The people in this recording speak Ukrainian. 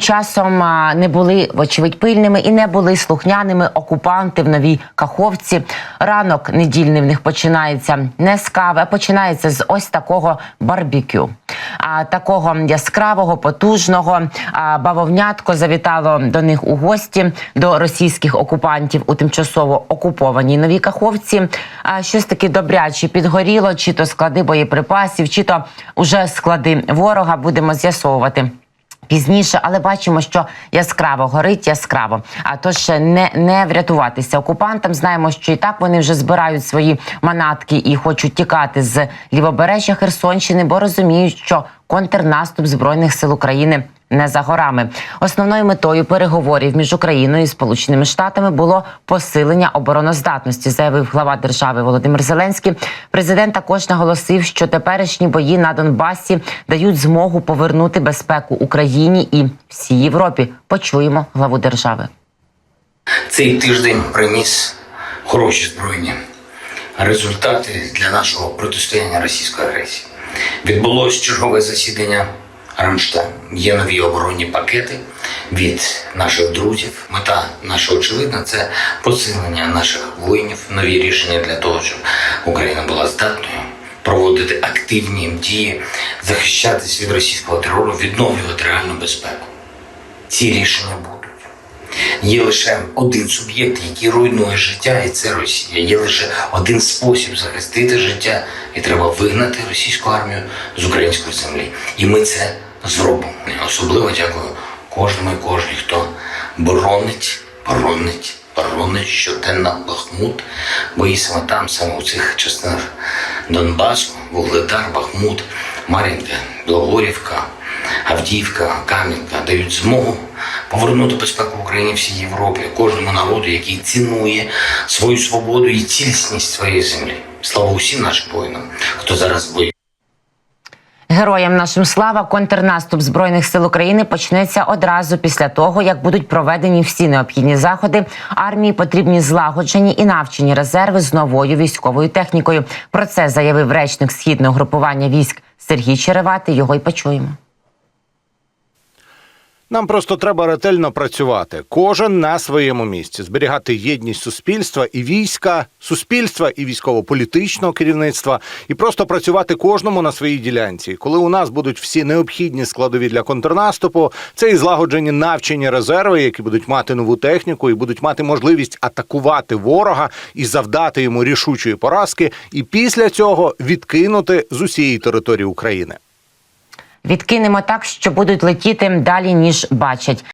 Часом не були вочевидь пильними і не були слухняними окупанти в новій каховці. Ранок недільний в них починається не з кави, а починається з ось такого барбекю. А такого яскравого, потужного а, бавовнятко завітало до них у гості до російських окупантів у тимчасово окупованій новій каховці. А щось таке добряче підгоріло, чи то склади боєприпасів, чи то уже склади ворога. Будемо з'ясовувати. Пізніше, але бачимо, що яскраво горить яскраво. А тож не, не врятуватися окупантам. Знаємо, що і так вони вже збирають свої манатки і хочуть тікати з лівобережжя Херсонщини, бо розуміють, що контрнаступ збройних сил України не за горами. Основною метою переговорів між Україною і Сполученими Штатами було посилення обороноздатності, заявив глава держави Володимир Зеленський. Президент також наголосив, що теперішні бої на Донбасі дають змогу повернути безпеку Україні і всій Європі. Почуємо главу держави. Цей тиждень приніс хороші збройні результати для нашого протистояння російської агресії. Відбулось чергове засідання Рамштайн. Є нові оборонні пакети від наших друзів. Мета наша очевидна це посилення наших воїнів, нові рішення для того, щоб Україна була здатною проводити активні дії, захищатись від російського терору, відновлювати реальну безпеку. Ці рішення будуть. Є лише один суб'єкт, який руйнує життя, і це Росія. Є лише один спосіб захистити життя, і треба вигнати російську армію з української землі. І ми це зробимо. Особливо дякую кожному і кожній, хто боронить, боронить, боронить щоденно Бахмут, бо і саме там, саме у цих частинах Донбасу, Вугледар, Бахмут, Мар'їнка, Білогорівка, Авдіївка, Кам'янка дають змогу повернути безпеку Україні всій Європі, кожному народу, який цінує свою свободу і цілісність своєї землі. Слава усім нашим воїнам, хто зараз воює. Героям нашим слава контрнаступ збройних сил України почнеться одразу після того, як будуть проведені всі необхідні заходи. Армії потрібні злагоджені і навчені резерви з новою військовою технікою. Про це заявив речник східного групування військ Сергій Черевати. Його й почуємо. Нам просто треба ретельно працювати, кожен на своєму місці, зберігати єдність суспільства і війська, суспільства і військово-політичного керівництва, і просто працювати кожному на своїй ділянці. Коли у нас будуть всі необхідні складові для контрнаступу, це і злагоджені навчені резерви, які будуть мати нову техніку і будуть мати можливість атакувати ворога і завдати йому рішучої поразки, і після цього відкинути з усієї території України. Відкинемо так, що будуть летіти далі ніж бачать.